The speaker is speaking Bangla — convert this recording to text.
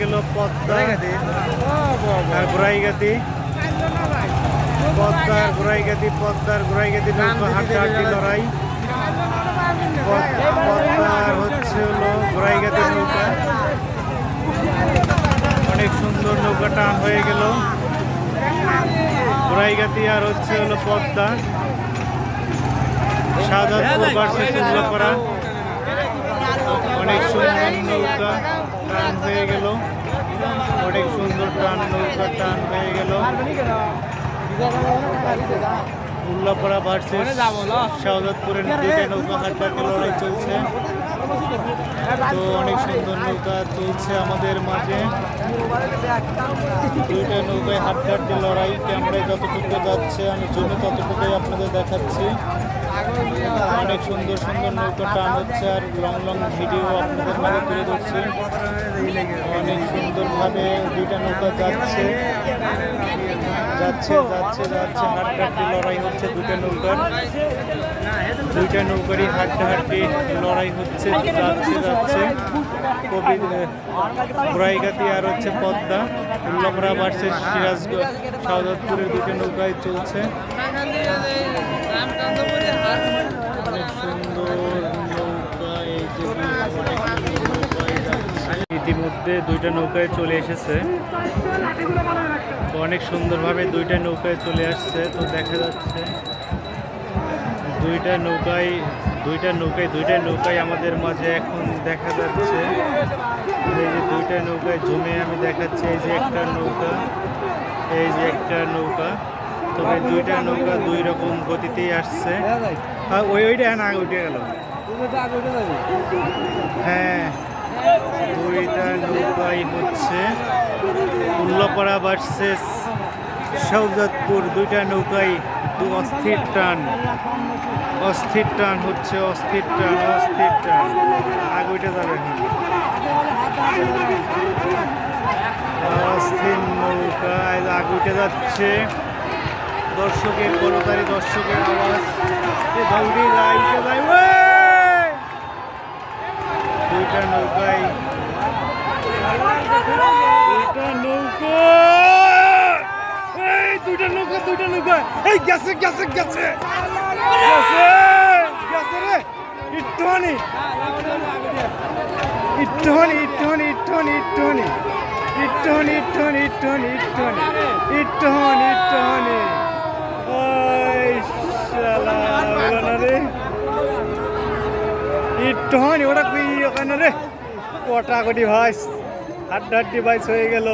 গেল পদ্মা। ঘোড়াইগাতি পদ্মার ঘোড়াইগাতি পদ্মার ঘোড়াইগাতি নৌকা হাড্ডাহাড্ডি লড়াই। পদ্মার হচ্ছে হলো ঘোড়াইগাতি নৌকা। অনেক সুন্দর নৌকা টান হয়ে গেল। ঘোড়াইগাতি আর হচ্ছে হলো পদ্মা শাহজাদপুর ভার্সেস করা। অনেক সুন্দর নৌকা। টান হয়ে গেল। অনেক সুন্দর টান টান হয়ে গেল। উল্লাপাড়া ভার্সেস শাহজাদপুরের দুইটা নৌকা হাড্ডাহাড্ডি লড়াই চলছে। তো অনেক সুন্দর নৌকা চলছে আমাদের মাঝে। দুইটা নৌকায় হাড্ডাহাড্ডি লড়াই, ক্যামেরায় যতটুকু যাচ্ছে, আমি জমি ততটুকুই আপনাদের দেখাচ্ছি। অনেক সুন্দর সুন্দর নৌকা টান হচ্ছে আর লং লং ভিডিও আপনাদের মাঝে তুলে ধরছি। অনেক সুন্দরভাবে দুইটা নৌকা যাচ্ছে। যাচ্ছে যাচ্ছে যাচ্ছে হাড্ডাহাড্ডি লড়াই হচ্ছে, দুটো নৌকার দুইটা নৌকারই হাড্ডাহাড্ডি লড়াই হচ্ছে, যাচ্ছে যাচ্ছে। কবি আর হচ্ছে পদ্মা। উল্লামরা ভার্সেস সিরাজগঞ্জ শাহজাদপুরের দুটো নৌকায় চলছে অনেক সুন্দর নৌকা এই যে অনেক সুন্দর নৌকায় যাচ্ছে। ইতিমধ্যে দুইটা নৌকায় চলে এসেছে। তো অনেক সুন্দরভাবে দুইটা নৌকায় চলে আসছে তো দেখা যাচ্ছে দুইটা নৌকায় দুইটা নৌকায় দুইটা নৌকায় আমাদের মাঝে এখন দেখা যাচ্ছে। এই যে দুইটা নৌকায় জমে আমি দেখাচ্ছি এই যে একটা নৌকা এই যে একটা নৌকা। তবে দুইটা নৌকা দুই রকম গতিতেই আসছে। ওই ওইটা না উঠে গেল। হ্যাঁ দুইটা নৌকাই হচ্ছে। উল্লাপাড়া ভার্সেস সৌজাদপুর দুইটা নৌকাই দু অস্থির টান। অস্থির টান হচ্ছে অস্থির টান অস্থির টান। আগে উঠে যাবে অস্থির নৌকা আগে উঠে যাচ্ছে। দর্শকের কলকারি দর্শকের আওয়াজ! দুইটা নৌকায় দুইটা নৌকা এই দুইটা নৌকা দুইটা নৌকা এই গেছে গেছে গেছে। গেছে গেছে রে। ইট্টুহানি। ইট্টুহানি ইট্টুহানি ইট্টুহানি ইট্টুহানি। ইট্টুহানি ইট্টুহানি ইট্টুহানি ইট্টুহানি। ইট্টুহানি ইট্টুহানি। ওই শালা না রে। ইট্টুহানি, ওটা কি ওখানে রে? কটা কোটি ভাইস? হাড্ডাহাড্ডি ভাইস হয়ে গেল।